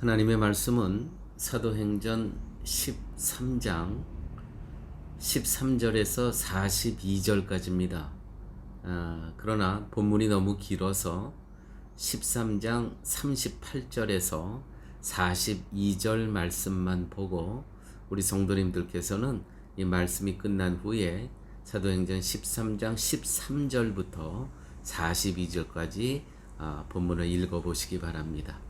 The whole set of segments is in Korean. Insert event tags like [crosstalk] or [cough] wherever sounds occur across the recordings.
하나님의 말씀은 사도행전 13장 13절에서 42절까지입니다. 아, 그러나 본문이 너무 길어서 13장 38절에서 42절 말씀만 보고 우리 성도님들께서는 이 말씀이 끝난 후에 사도행전 13장 13절부터 42절까지 아, 본문을 읽어보시기 바랍니다.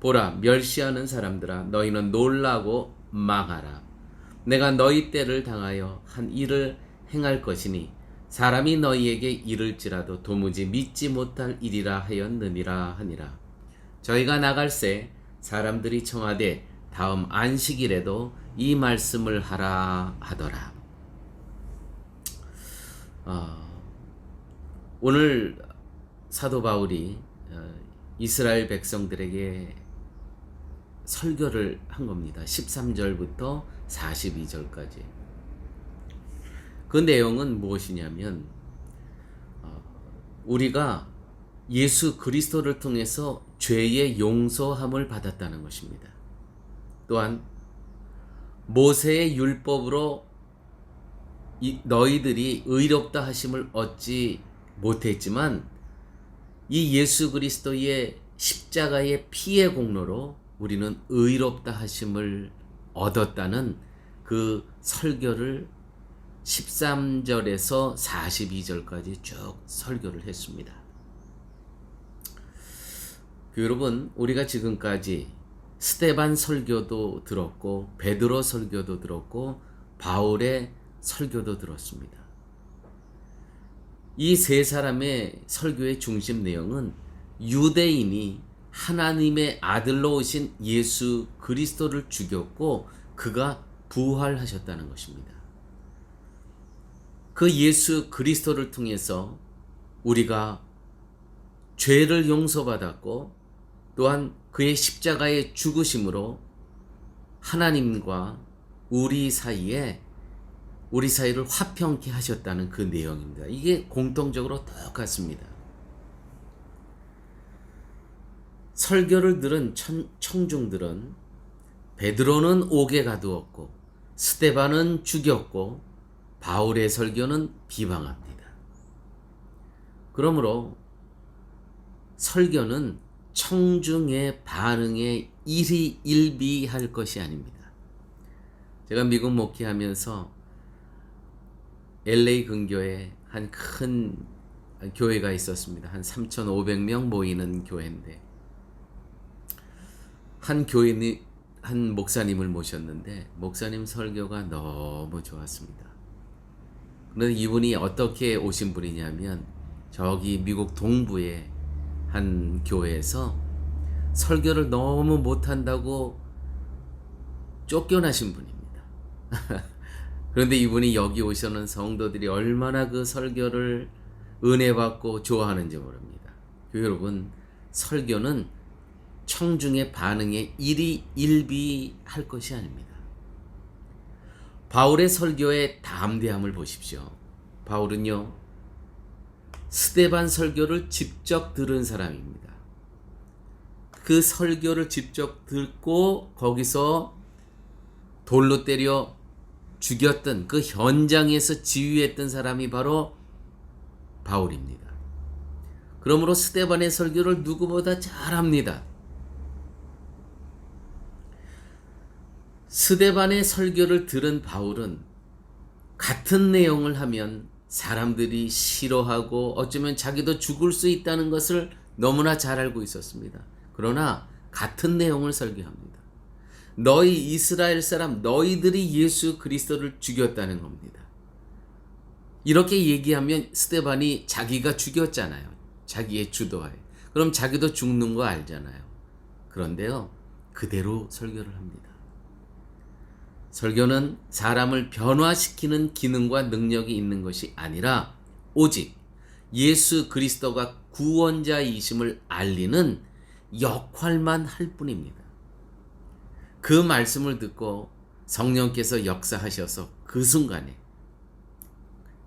보라 멸시하는 사람들아 너희는 놀라고 망하라. 내가 너희 때를 당하여 한 일을 행할 것이니 사람이 너희에게 이를지라도 도무지 믿지 못할 일이라 하였느니라 하니라. 저희가 나갈새 사람들이 청하되 다음 안식일에도 이 말씀을 하라 하더라. 어, 오늘 사도 바울이 어, 이스라엘 백성들에게 설교를 한 겁니다. 13절부터 42절까지. 그 내용은 무엇이냐면, 어, 우리가 예수 그리스도를 통해서 죄의 용서함을 받았다는 것입니다. 또한, 모세의 율법으로 너희들이 의롭다 하심을 얻지 못했지만, 이 예수 그리스도의 십자가의 피의 공로로 우리는 의롭다 하심을 얻었다는 그 설교를 13절에서 42절까지 쭉 설교를 했습니다. 그 여러분, 우리가 지금까지 스테반 설교도 들었고, 베드로 설교도 들었고, 바울의 설교도 들었습니다. 이 세 사람의 설교의 중심 내용은 유대인이 하나님의 아들로 오신 예수 그리스도를 죽였고 그가 부활하셨다는 것입니다. 그 예수 그리스도를 통해서 우리가 죄를 용서받았고 또한 그의 십자가의 죽으심으로 하나님과 우리 사이에 우리 사이를 화평케 하셨다는 그 내용입니다. 이게 공통적으로 똑같습니다. 설교를 들은 천, 청중들은 베드로는 옥에 가두었고 스테반은 죽였고 바울의 설교는 비방합니다. 그러므로 설교는 청중의 반응에 일이 일비할 것이 아닙니다. 제가 미국 목회하면서 LA 근교에 한 큰 교회가 있었습니다. 한 3,500명 모이는 교회인데 한 교인이 한 목사님을 모셨는데 목사님 설교가 너무 좋았습니다. 그런데 이분이 어떻게 오신 분이냐면 저기 미국 동부의 한 교회에서 설교를 너무 못한다고 쫓겨나신 분입니다. [laughs] 그런데 이분이 여기 오셔는 성도들이 얼마나 그 설교를 은혜 받고 좋아하는지 모릅니다. 여러분, 설교는 청중의 반응에 일이 일비할 것이 아닙니다. 바울의 설교의 담대함을 보십시오. 바울은요, 스테반 설교를 직접 들은 사람입니다. 그 설교를 직접 듣고 거기서 돌로 때려 죽였던 그 현장에서 지휘했던 사람이 바로 바울입니다. 그러므로 스테반의 설교를 누구보다 잘합니다. 스데반의 설교를 들은 바울은 같은 내용을 하면 사람들이 싫어하고 어쩌면 자기도 죽을 수 있다는 것을 너무나 잘 알고 있었습니다. 그러나 같은 내용을 설교합니다. 너희 이스라엘 사람 너희들이 예수 그리스도를 죽였다는 겁니다. 이렇게 얘기하면 스테반이 자기가 죽였잖아요. 자기의 주도하에. 그럼 자기도 죽는 거 알잖아요. 그런데요. 그대로 설교를 합니다. 설교는 사람을 변화시키는 기능과 능력이 있는 것이 아니라 오직 예수 그리스도가 구원자이심을 알리는 역할만 할 뿐입니다. 그 말씀을 듣고 성령께서 역사하셔서 그 순간에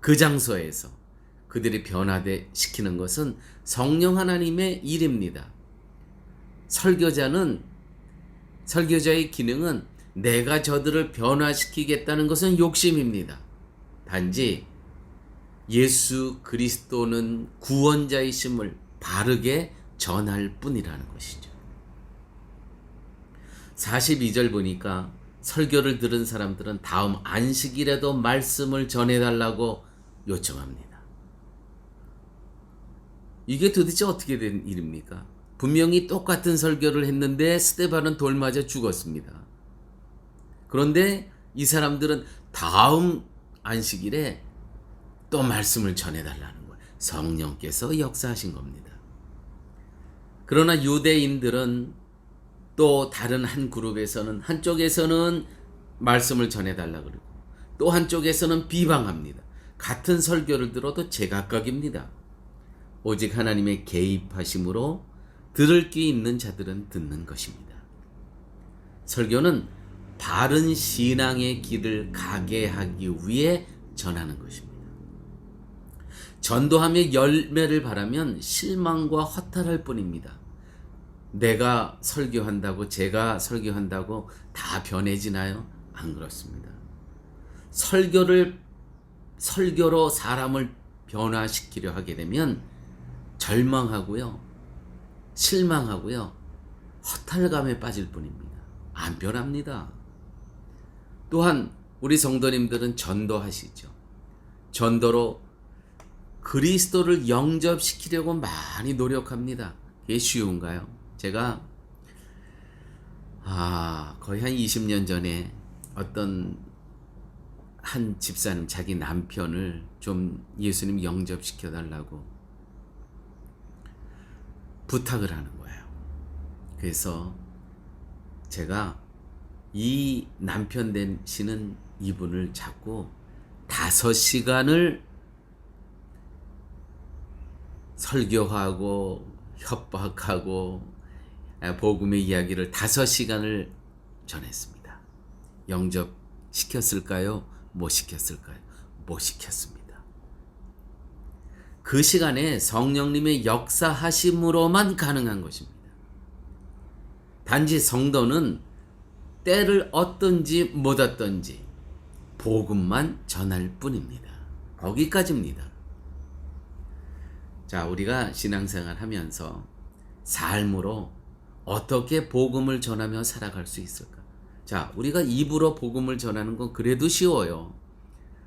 그 장소에서 그들이 변화되 시키는 것은 성령 하나님의 일입니다. 설교자는 설교자의 기능은 내가 저들을 변화시키겠다는 것은 욕심입니다. 단지 예수 그리스도는 구원자이심을 바르게 전할 뿐이라는 것이죠. 42절 보니까 설교를 들은 사람들은 다음 안식일에도 말씀을 전해달라고 요청합니다. 이게 도대체 어떻게 된 일입니까? 분명히 똑같은 설교를 했는데 스테반은 돌 맞아 죽었습니다. 그런데 이 사람들은 다음 안식일에 또 말씀을 전해달라는 거예요. 성령께서 역사하신 겁니다. 그러나 유대인들은 또 다른 한 그룹에서는 한쪽에서는 말씀을 전해달라 그러고 또 한쪽에서는 비방합니다. 같은 설교를 들어도 제각각입니다. 오직 하나님의 개입하심으로 들을 귀 있는 자들은 듣는 것입니다. 설교는 바른 신앙의 길을 가게 하기 위해 전하는 것입니다. 전도하며 열매를 바라면 실망과 허탈할 뿐입니다. 내가 설교한다고 제가 설교한다고 다 변해지나요? 안 그렇습니다. 설교를 설교로 사람을 변화시키려 하게 되면 절망하고요. 실망하고요. 허탈감에 빠질 뿐입니다. 안 변합니다. 또한 우리 성도님들은 전도하시죠. 전도로 그리스도를 영접시키려고 많이 노력합니다. 이게 쉬운가요? 제가 아, 거의 한 20년 전에 어떤 한 집사님 자기 남편을 좀 예수님 영접시켜 달라고 부탁을 하는 거예요. 그래서 제가 이 남편 되시는 이분을 잡고 다섯 시간을 설교하고 협박하고 복음의 이야기를 다섯 시간을 전했습니다. 영접 시켰을까요? 못 시켰을까요? 못 시켰습니다. 그 시간에 성령님의 역사하심으로만 가능한 것입니다. 단지 성도는 때를 얻든지 못 얻든지 복음만 전할 뿐입니다. 거기까지입니다. 자, 우리가 신앙생활 하면서 삶으로 어떻게 복음을 전하며 살아갈 수 있을까? 자, 우리가 입으로 복음을 전하는 건 그래도 쉬워요.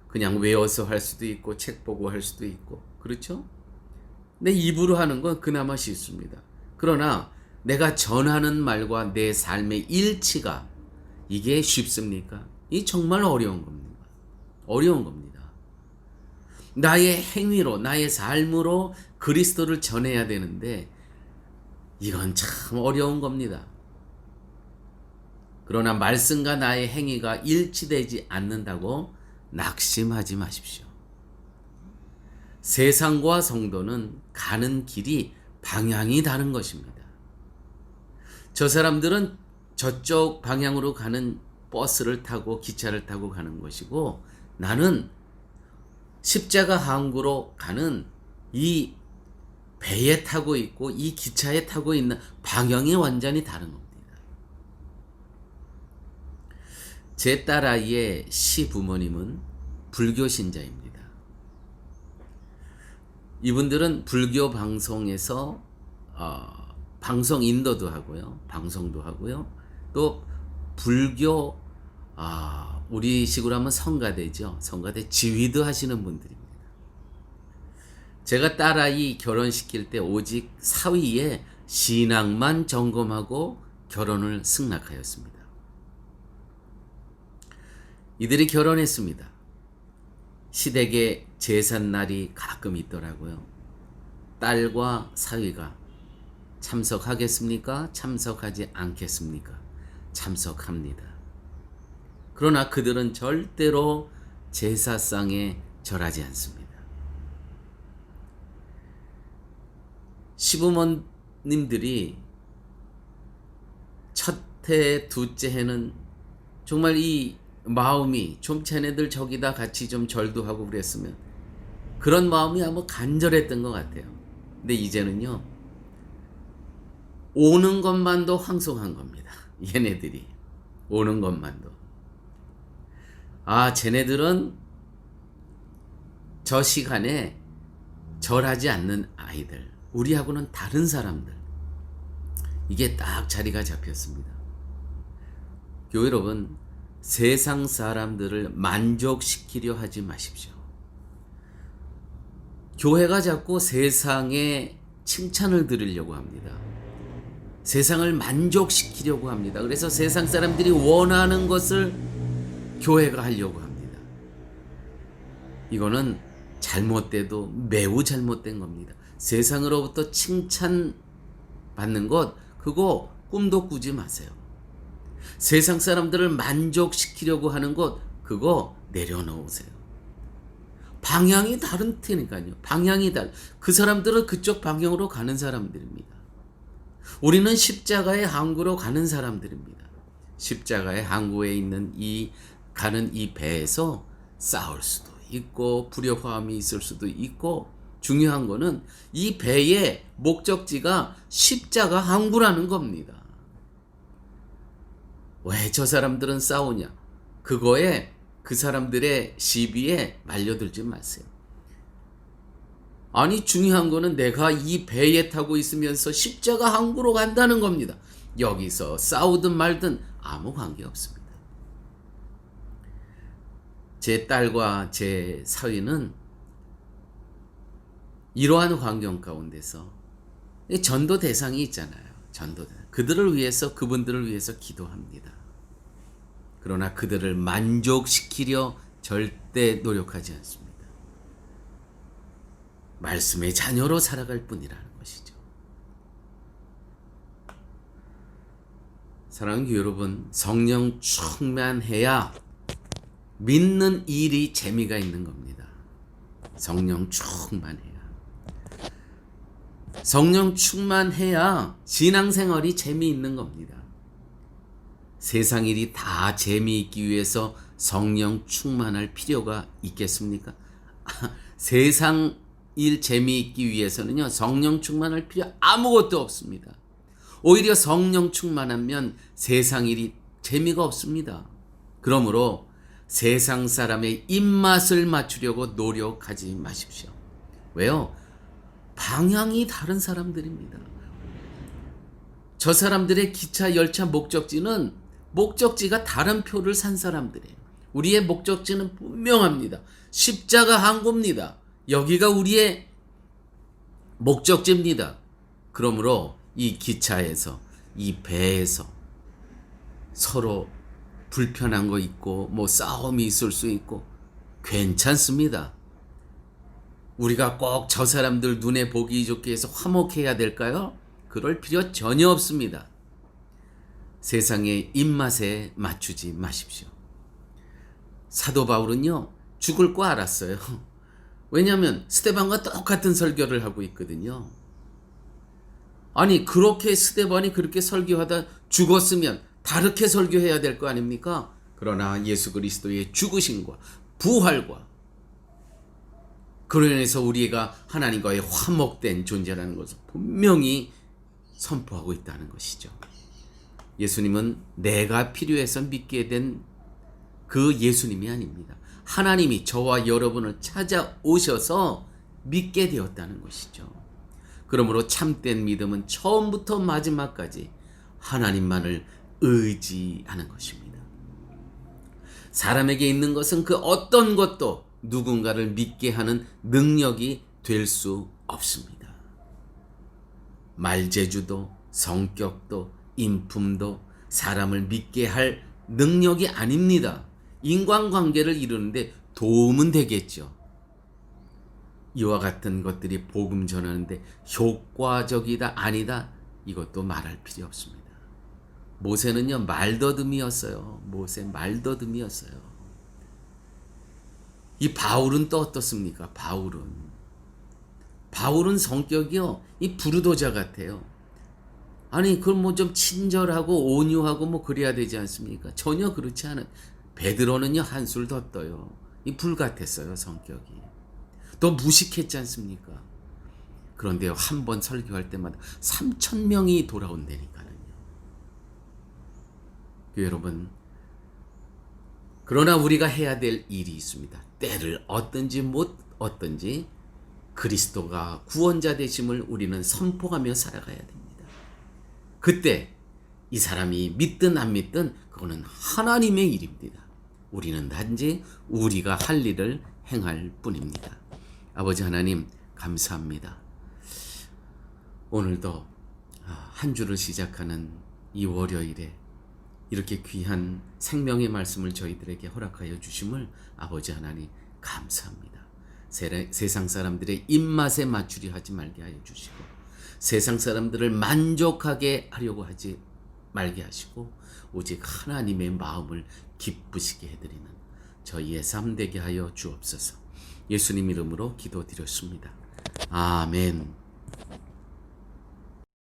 그냥 외워서 할 수도 있고, 책 보고 할 수도 있고, 그렇죠? 내 입으로 하는 건 그나마 쉽습니다. 그러나 내가 전하는 말과 내 삶의 일치가 이게 쉽습니까? 이 정말 어려운 겁니다. 어려운 겁니다. 나의 행위로, 나의 삶으로 그리스도를 전해야 되는데 이건 참 어려운 겁니다. 그러나 말씀과 나의 행위가 일치되지 않는다고 낙심하지 마십시오. 세상과 성도는 가는 길이 방향이 다른 것입니다. 저 사람들은 저쪽 방향으로 가는 버스를 타고 기차를 타고 가는 것이고 나는 십자가 항구로 가는 이 배에 타고 있고 이 기차에 타고 있는 방향이 완전히 다른 겁니다. 제 딸 아이의 시 부모님은 불교 신자입니다. 이분들은 불교 방송에서 어, 방송 인도도 하고요, 방송도 하고요, 또 불교 아, 우리 식으로 하면 성가대죠. 성가대 지휘도 하시는 분들입니다. 제가 딸아이 결혼시킬 때 오직 사위에 신앙만 점검하고 결혼을 승낙하였습니다. 이들이 결혼했습니다. 시댁에 제삿날이 가끔 있더라고요. 딸과 사위가 참석하겠습니까? 참석하지 않겠습니까? 참석합니다. 그러나 그들은 절대로 제사상에 절하지 않습니다. 시부모님들이 첫 해, 둘째 해는 정말 이 마음이 좀 쟤네들 저기다 같이 좀 절도 하고 그랬으면 그런 마음이 아마 간절했던 것 같아요. 근데 이제는요, 오는 것만도 황송한 겁니다. 얘네들이. 오는 것만도. 아, 쟤네들은 저 시간에 절하지 않는 아이들. 우리하고는 다른 사람들. 이게 딱 자리가 잡혔습니다. 교회 여러분, 세상 사람들을 만족시키려 하지 마십시오. 교회가 자꾸 세상에 칭찬을 들으려고 합니다. 세상을 만족시키려고 합니다. 그래서 세상 사람들이 원하는 것을 교회가 하려고 합니다. 이거는 잘못돼도 매우 잘못된 겁니다. 세상으로부터 칭찬 받는 것, 그거 꿈도 꾸지 마세요. 세상 사람들을 만족시키려고 하는 것, 그거 내려놓으세요. 방향이 다른 테니까요. 방향이 달. 그 사람들은 그쪽 방향으로 가는 사람들입니다. 우리는 십자가의 항구로 가는 사람들입니다. 십자가의 항구에 있는 이 가는 이 배에서 싸울 수도 있고 불협화음이 있을 수도 있고 중요한 거는 이 배의 목적지가 십자가 항구라는 겁니다. 왜 저 사람들은 싸우냐? 그거에 그 사람들의 시비에 말려들지 마세요. 아니 중요한 거는 내가 이 배에 타고 있으면서 십자가 항구로 간다는 겁니다. 여기서 싸우든 말든 아무 관계 없습니다. 제 딸과 제 사위는 이러한 환경 가운데서 전도 대상이 있잖아요. 전도. 그들을 위해서 그분들을 위해서 기도합니다. 그러나 그들을 만족시키려 절대 노력하지 않습니다. 말씀의 자녀로 살아갈 뿐이라는 것이죠. 사랑하는 여러분, 성령 충만해야 믿는 일이 재미가 있는 겁니다. 성령 충만해야. 성령 충만해야 신앙생활이 재미있는 겁니다. 세상 일이 다 재미있기 위해서 성령 충만할 필요가 있겠습니까? [laughs] 세상 일 재미있기 위해서는요, 성령 충만할 필요 아무것도 없습니다. 오히려 성령 충만하면 세상 일이 재미가 없습니다. 그러므로 세상 사람의 입맛을 맞추려고 노력하지 마십시오. 왜요? 방향이 다른 사람들입니다. 저 사람들의 기차, 열차 목적지는 목적지가 다른 표를 산 사람들이에요. 우리의 목적지는 분명합니다. 십자가 항구입니다. 여기가 우리의 목적지입니다. 그러므로 이 기차에서, 이 배에서 서로 불편한 거 있고, 뭐 싸움이 있을 수 있고, 괜찮습니다. 우리가 꼭 저 사람들 눈에 보기 좋게 해서 화목해야 될까요? 그럴 필요 전혀 없습니다. 세상의 입맛에 맞추지 마십시오. 사도 바울은요, 죽을 거 알았어요. 왜냐하면 스테반과 똑같은 설교를 하고 있거든요. 아니, 그렇게 스테반이 그렇게 설교하다 죽었으면 다르게 설교해야 될 거 아닙니까? 그러나 예수 그리스도의 죽으심과 부활과 그로 인해서 우리가 하나님과의 화목된 존재라는 것을 분명히 선포하고 있다는 것이죠. 예수님은 내가 필요해서 믿게 된 그 예수님이 아닙니다. 하나님이 저와 여러분을 찾아오셔서 믿게 되었다는 것이죠. 그러므로 참된 믿음은 처음부터 마지막까지 하나님만을 의지하는 것입니다. 사람에게 있는 것은 그 어떤 것도 누군가를 믿게 하는 능력이 될 수 없습니다. 말재주도 성격도 인품도 사람을 믿게 할 능력이 아닙니다. 인간관계를 이루는데 도움은 되겠죠. 이와 같은 것들이 복음 전하는데 효과적이다 아니다 이것도 말할 필요 없습니다. 모세는요 말더듬이었어요. 모세 말더듬이었어요. 이 바울은 또 어떻습니까? 바울은 바울은 성격이요 이 부르도자 같아요. 아니 그럼 뭐 좀 친절하고 온유하고 뭐 그래야 되지 않습니까? 전혀 그렇지 않은 베드로는요 한술 더 떠요. 이 불 같았어요 성격이. 또 무식했지 않습니까? 그런데 한 번 설교할 때마다 3천 명이 돌아온다니까요. 여러분 그러나 우리가 해야 될 일이 있습니다. 때를 어떤지 못 어떤지 그리스도가 구원자 되심을 우리는 선포하며 살아가야 됩니다. 그때 이 사람이 믿든 안 믿든 그거는 하나님의 일입니다. 우리는 단지 우리가 할 일을 행할 뿐입니다. 아버지 하나님 감사합니다. 오늘도 아, 한 주를 시작하는 이 월요일에 이렇게 귀한 생명의 말씀을 저희들에게 허락하여 주심을 아버지 하나님 감사합니다. 세- 세상 사람들의 입맛에 맞추려 하지 말게 하여 주시고 세상 사람들을 만족하게 하려고 하지 말게 하시고 오직 하나님의 마음을 기쁘시게 해드리는 저희의 삶 되게 하여 주옵소서. 예수님 이름으로 기도드렸습니다. 아멘.